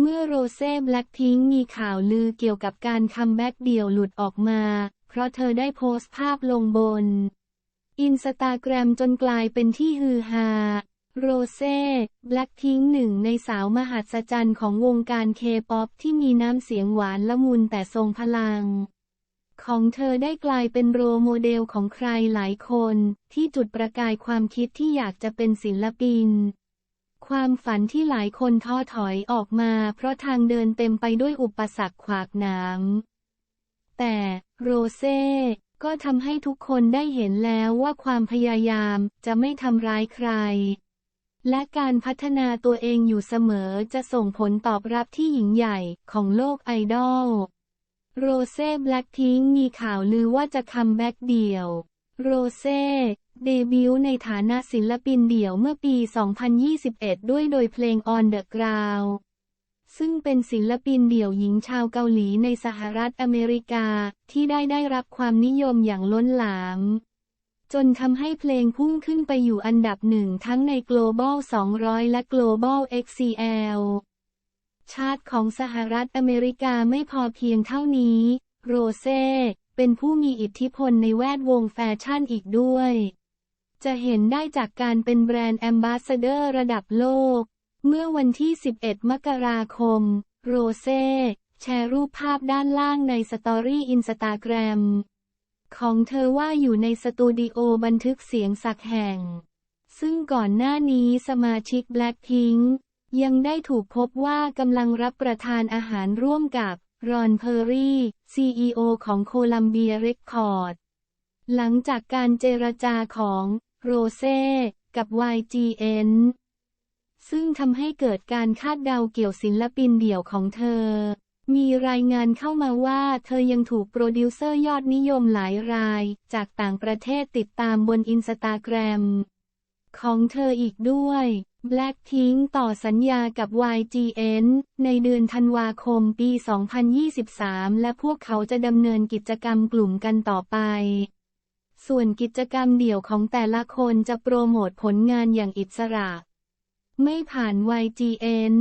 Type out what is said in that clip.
เมื่อโรเซ่แบล็คพิงมีข่าวลือเกี่ยวกับการคัมแบ็กเดี่ยวหลุดออกมา เพราะเธอได้โพสต์ภาพลงบน อินสตาแกรมจนกลายเป็นที่ฮือฮา โรเซ่แบล็คพิงหนึ่งในสาวมหัศจรรย์ของวงการเคป๊อปที่มีน้ำเสียงหวานละมุนแต่ทรงพลัง ของเธอได้กลายเป็นโรโมเดลของใครหลายคน ที่จุดประกายความคิดที่อยากจะเป็นศิลปิน ความฝันที่หลายคนท้อถอยออกมา เพราะทางเดินเต็มไปด้วยอุปสรรคขวากหนามแต่โรเซ่ก็ทำให้ทุกคนได้เห็นแล้วว่าความพยายามจะไม่ทำร้ายใคร และการพัฒนาตัวเองอยู่เสมอจะส่งผลตอบรับที่หญิงใหญ่ของโลกไอดอล โรเซ่แบล็คพิงมีข่าวลือว่าจะคัมแบ็กเดี่ยว โรเซ่เดบิวต์ในฐานะศิลปินเดี่ยวเมื่อปี 2021 ด้วยโดยเพลง On the Ground ซึ่งเป็นศิลปินเดี่ยวหญิงชาวเกาหลีในสหรัฐอเมริกาที่ได้ได้รับความนิยมอย่างล้นหลาม จนทำให้เพลงพุ่งขึ้นไปอยู่อันดับหนึ่งทั้งใน Global 200 และ Global XCL ชาติของสหรัฐอเมริกาไม่พอเพียงเท่านี้ โรเซ่ เป็นผู้มีอิทธิพลในแวดวงแฟชั่นอีกด้วย จะเห็นได้จากการเป็นแบรนด์แอมบาสเดอร์ระดับโลก เมื่อวันที่ 11 มกราคม โรเซ่แชร์รูปภาพด้านล่างในสตอรี่อินสตาแกรมของเธอว่าอยู่ในสตูดิโอบันทึกเสียงสักแห่ง ซึ่งก่อนหน้านี้สมาชิก Blackpink ยังได้ถูกพบว่ากำลังรับประทานอาหารร่วมกับ รอนเพอร์รี่ CEO ของโคลัมเบียเรคคอร์ด หลังจากการเจรจาของโรเซ่กับ YGN ซึ่งทำให้เกิดการคาดเดาเกี่ยวศิลปินเดี่ยวของเธอ มีรายงานเข้ามาว่าเธอยังถูกโปรดิวเซอร์ยอดนิยมหลายราย จากต่างประเทศติดตามบนอินสตาแกรม ของเธออีกด้วย Blackpink ต่อสัญญากับ YGN ในเดือนธันวาคมปี 2023 และพวกเขาจะดำเนินกิจกรรมกลุ่มกันต่อไป ส่วนกิจกรรมเดี่ยวของแต่ละคนจะโปรโมทผลงานอย่างอิสระ ไม่ผ่าน YGN